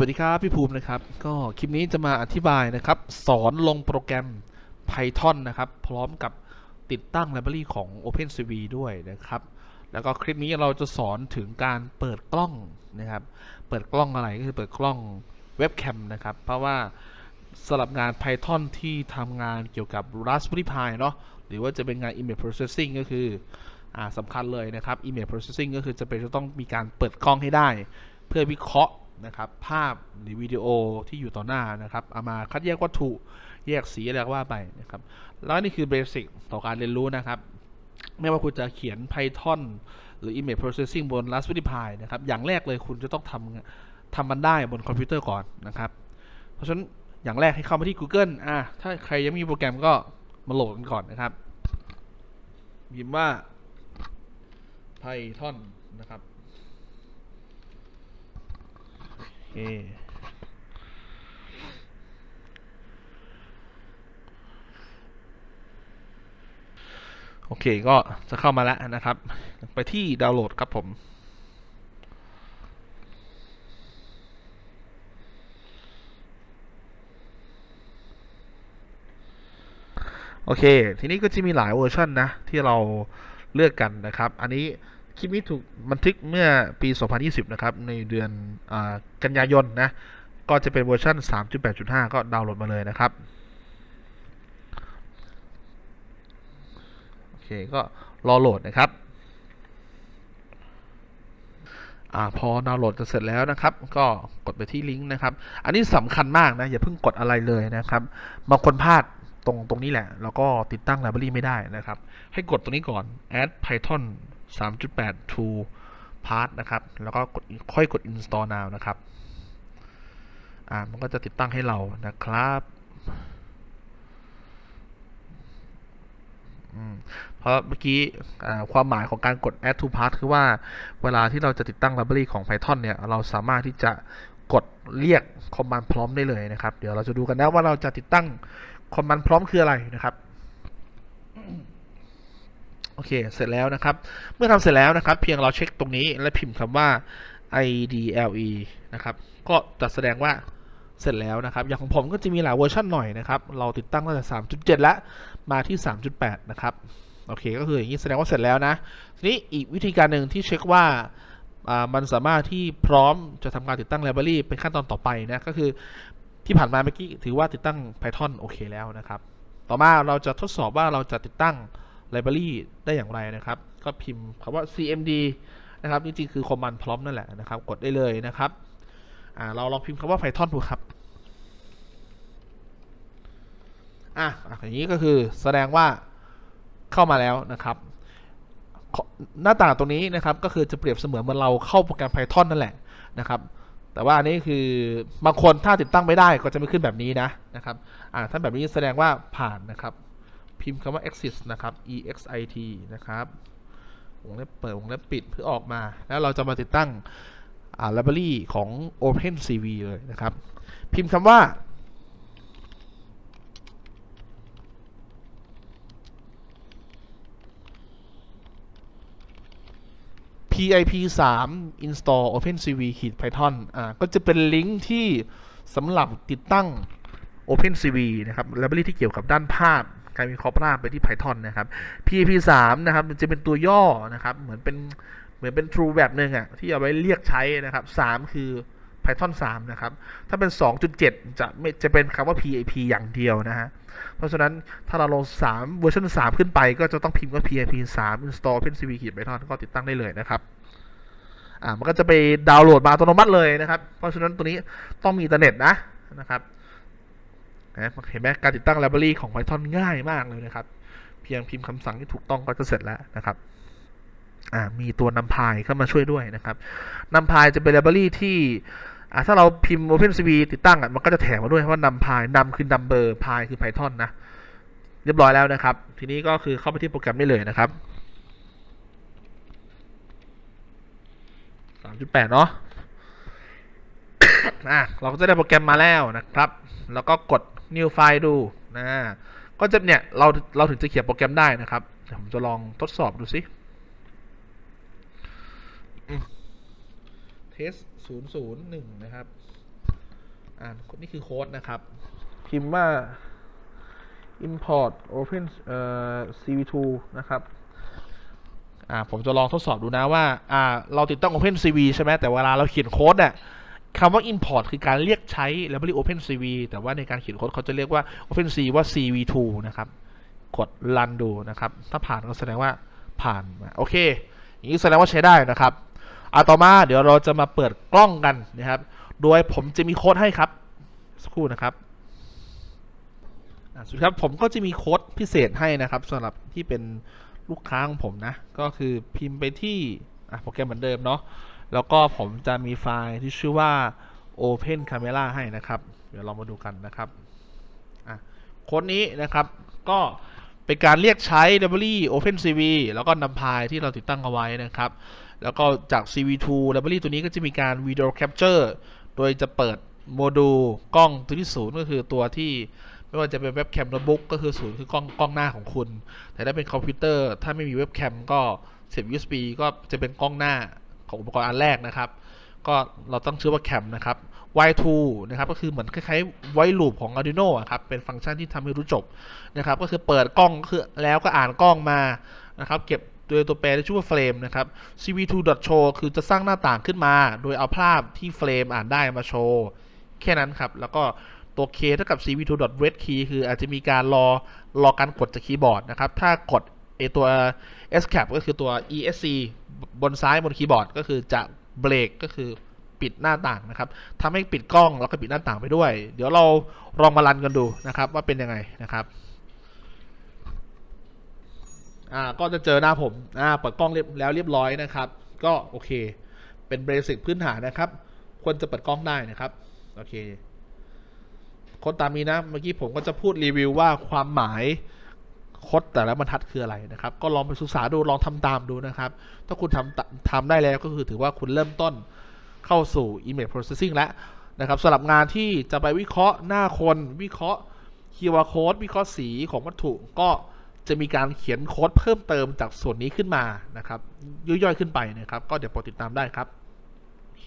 สวัสดีครับ พี่ภูมินะครับ ก็คลิปนี้จะมาอธิบายนะครับ สอนลงโปรแกรม Python นะครับ พร้อมกับติดตั้ง Library ของ OpenCV ด้วยนะครับ แล้วก็คลิปนี้เราจะสอนถึงการเปิดกล้องนะครับ เปิดกล้องอะไรก็คือเปิดกล้องเว็บแคมนะครับ เพราะว่าสำหรับงาน Python ที่ทำงานเกี่ยวกับ Raspberry Pi เนาะหรือว่าจะเป็นงาน Image Processing ก็คืออสำคัญเลยนะครับ Image Processing ก็คือจะเป็นจะต้องมีการเปิดกล้องให้ได้ เพื่อวิเคราะห์ นะครับภาพหรือวิดีโอที่อยู่ต่อหน้านะครับเอามาคัดแยกวัตถุแยกสีอะไรก็ว่าไปนะครับแล้วนี่คือเบสิกต่อการเรียนรู้นะครับไม่ว่าคุณจะเขียน Python หรือ Image Processing บน Raspberry Pi นะครับอย่างแรกเลยคุณจะต้องทำทำมันได้บนคอมพิวเตอร์ก่อนนะครับเพราะฉะนั้นอย่างแรกให้เข้ามาที่ Google อะถ้าใครยังม่มีโปรแกรมก็มาโหลดกันก่อนนะครับพิมพ์ว่า Python นะครับ โอ เคโอเคก็จะเข้ามาแล้วนะครับ ไปที่ดาวน์โหลดครับผม โอเค ทีนี้ก็จะมีหลายเวอร์ชันนะ ที่เราเลือกกันนะครับ อันนี้ คลิปนี้ถูกบันทึกเมื่อปี 2020 นะครับ ในเดือนอกันยายนนะ ก็จะเป็นเวอร์ชัน3.8.5 ก็ดาวน์โหลดมาเลยนะครับ โอเค ก็รอโหลดนะครับอพอดาวน์โหลดจะเสร็จแล้วนะครับ ก็กดไปที่ลิงก์นะครับ อันนี้สำคัญมากนะ อย่าเพิ่งกดอะไรเลยนะครับ บางคนพลาด ตรงตรงนี้แหละ แล้วก็ติดตั้ง library ไม่ได้นะครับ ให้กดตรงนี้ก่อน add python 3.8 to part นะครับ แล้วก็กดค่อยกด install now นะครับ อ่า มันก็จะติดตั้งให้เรานะครับเพราะเมื่อกี้ความหมายของการกด add to part คือว่าเวลาที่เราจะติดตั้ง library ของ Python เนี่ย เราสามารถที่จะกดเรียก command prompt ได้เลยนะครับ เดี๋ยวเราจะดูกันนะว่าเราจะติดตั้ง command prompt คืออะไรนะครับโอเค เสร็จแล้วนะครับ เมื่อทำเสร็จแล้วนะครับ เพียงเราเช็คตรงนี้และพิมพ์คำว่า idle นะครับ ก็จะแสดงว่าเสร็จแล้วนะครับ อย่างของผมก็จะมีหลายเวอร์ชันหน่อยนะครับ เราติดตั้งตั้งแต่ 3.7 แล้ว มาที่ 3.8 นะครับ โอเค ก็คืออย่างนี้แสดงว่าเสร็จแล้วนะ ทีนี้อีกวิธีการหนึ่งที่เช็คว่ามันสามารถที่พร้อมจะทำการติดตั้ง library เป็นขั้นตอนต่อไปนะ ก็คือ ที่ผ่านมาเมื่อกี้ถือว่าติดตั้ง Python โอเคแล้วนะครับ ต่อมาเราจะทดสอบว่าเราจะติดตั้ง library ได้อย่างไรนะครับ ก็พิมพ์คำว่า cmd นะครับจริงๆคือ command prompt นั่นแหละนะครับ กดได้เลยนะครับเราลองพิมพ์คำว่า python ดูครับอะอย่างนี้ก็คือแสดงว่าเข้ามาแล้วนะครับ หน้าต่างตรงนี้นะครับก็คือจะเปรียบเสมือนเหมือนเราเข้าโปรแกรม Python นั่นแหละนะครับ แต่ว่าอันนี้คือบางคนถ้าติดตั้งไม่ได้ก็จะไม่ขึ้นแบบนี้นะนะครับอ่าถ้าแบบนี้แสดงว่าผ่านนะครับ พิมพ์คำว่า exit นะครับ exit นะครับวงเล็บเปิดวงเล็บปิดเพื่อออกมา แล้วเราจะมาติดตั้งอ่า library ของ OpenCV เลยนะครับ พิมพ์คำว่า pip 3 install opencv python อ่าก็จะเป็นลิงก์ที่สำหรับติดตั้ง opencv นะครับ library ที่เกี่ยวกับด้านภาพการวิเคราะห์ภาพไปที่ python นะครับ pip 3นะครับจะเป็นตัวย่อนะครับ เหมือนเป็นเหมือนเป็น true แบบหนึ่งอะที่เอาไว้เรียกใช้นะครับ 3 คือ python 3 นะครับ ถ้าเป็น 2.7 จะไม่จะเป็นคำว่า pip อย่างเดียวนะฮะ เพราะฉะนั้นถ้าเราลง 3 เวอร์ชัน3 ขึ้นไปก็จะต้องพิมพ์ว่า pip 3 install opencv python ก็ติดตั้งได้เลยนะครับ อ่า มันก็จะไปดาวน์โหลดมาอัตโนมัติเลยนะครับ เพราะฉะนั้นตัวนี้ต้องมีอินเทอร์เน็ตนะนะครับเห็นไหมการติดตั้ง library ของ Python ง่ายมากเลยนะครับ เพียงพิมพ์คำสั่งที่ถูกต้องก็จะเสร็จแล้วนะครับอ่ามีตัวนำพายเข้ามาช่วยด้วยนะครับนำพายจะเป็น library ที่ อ่าถ้าเราพิมพ์ OpenCV ติดตั้งอะมันก็จะแถมมาด้วยว่านำพายนำคือ number พายคือ Python นะ เรียบร้อยแล้วนะครับ ทีนี้ก็คือเข้าไปที่โปรแกรมได้เลยนะครับ3.8เนาะอะเราก็จะได้โปรแกรมมาแล้วนะครับ แล้วก็กด new file ดูนะ ก็จะเนี่ย เราเราถึงจะเขียนโปรแกรมได้นะครับ ผมจะลองทดสอบดูสิ อืม test 001 นะครับ อ่านี่คือโค้ดนะครับ พิมพ์ว่า import open เอ่อ cv2 นะครับ อ่า ผมจะลองทดสอบดูนะว่า อ่า เราติดตั้ง OpenCV ใช่ไหมแต่เวลาเราเขียนโค้ดเนี่ยคำว่า import คือการเรียกใช้ library OpenCV แต่ว่าในการเขียนโค้ดเขาจะเรียกว่า OpenCV ว่า CV2 นะครับ กด run ดูนะครับ ถ้าผ่านก็แสดงว่าผ่านมาโอเค อย่างนี้แสดงว่าใช้ได้นะครับ อาต่อมาเดี๋ยวเราจะมาเปิดกล้องกันนะครับ โดยผมจะมีโค้ดให้ครับสักครู่นะครับอะสวัสดีครับผมก็จะมีโค้ดพิเศษให้นะครับสำหรับที่เป็นลูกค้าของผมนะ ก็คือพิมพ์ไปที่โปรแกรมเหมือนเดิมเนาะแล้วก็ผมจะมีไฟล์ที่ชื่อว่า Open Camera ให้นะครับ เดี๋ยวเรามาดูกันนะครับโค้ดนี้นะครับก็เป็นการเรียกใช้ library OpenCV แล้วก็นำพายที่เราติดตั้งเอาไว้นะครับ แล้วก็จาก CV2 library ตัวนี้ก็จะมีการ video capture โดยจะเปิดโมดูลกล้องตัวที่ศูนย์ก็คือตัวที่ไม่ว่าจะเป็นเว็บแคมโน้ตบุ๊กก็คือศูนย์คือกล้องกล้องหน้าของคุณ แต่ถ้าเป็นคอมพิวเตอร์ ถ้าไม่มีเว็บแคมก็เสียบ USB ก็จะเป็นกล้องหน้าของอุปกรณ์อันแรกนะครับ ก็เราต้องชื่อว่าแคมนะครับ Y2 นะครับก็คือเหมือนคล้ายๆไวลูปของ Arduino ครับ เป็นฟังก์ชันที่ทำให้รู้จบนะครับ ก็คือเปิดกล้องก็คือแล้วก็อ่านกล้องมานะครับ เก็บ โดยตัวแปรที่ชื่อว่าเฟรมนะครับ cv2.show คือจะสร้างหน้าต่างขึ้นมา โดยเอาภาพที่เฟรมอ่านได้มาโชว์แค่นั้นครับ แล้วก็ตัว k เท่ากับ cv2.read key คืออาจจะมีการรอรอการกดจากคีย์บอร์ดนะครับ ถ้ากดไอตัว escape ก็คือตัว esc บนซ้ายบนคีย์บอร์ดก็คือจะเบรกก็คือปิดหน้าต่างนะครับทำให้ปิดกล้องแล้วก็ปิดหน้าต่างไปด้วย เดี๋ยวเราลองมารันกันดูนะครับว่าเป็นยังไงนะครับ อ่าก็จะเจอหน้าผมอ่าเปิดกล้องเรียบแล้วเรียบร้อยนะครับ ก็โอเค เป็นเบสิกพื้นฐานนะครับ ควรจะเปิดกล้องได้นะครับโอเคคนตามนี้นะเมื่อกี้ผมก็จะพูดรีวิวว่าความหมายโคดแต่ละบรรทัดคืออะไรนะครับ ก็ลองไปศึกษาดูลองทำตามดูนะครับ ถ้าคุณทำทำได้แล้วก็คือถือว่าคุณเริ่มต้นเข้าสู่ image processing แล้วนะครับสำหรับงานที่จะไปวิเคราะห์หน้าคนวิเคราะห์ QR code วิเคราะห์สีของวัตถุก็ จะมีการเขียนโค้ดเพิ่มเติมจากส่วนนี้ขึ้นมานะครับย่อยๆขึ้นไปนะครับ ก็เดี๋ยวโปรดติดตามได้ครับโอเค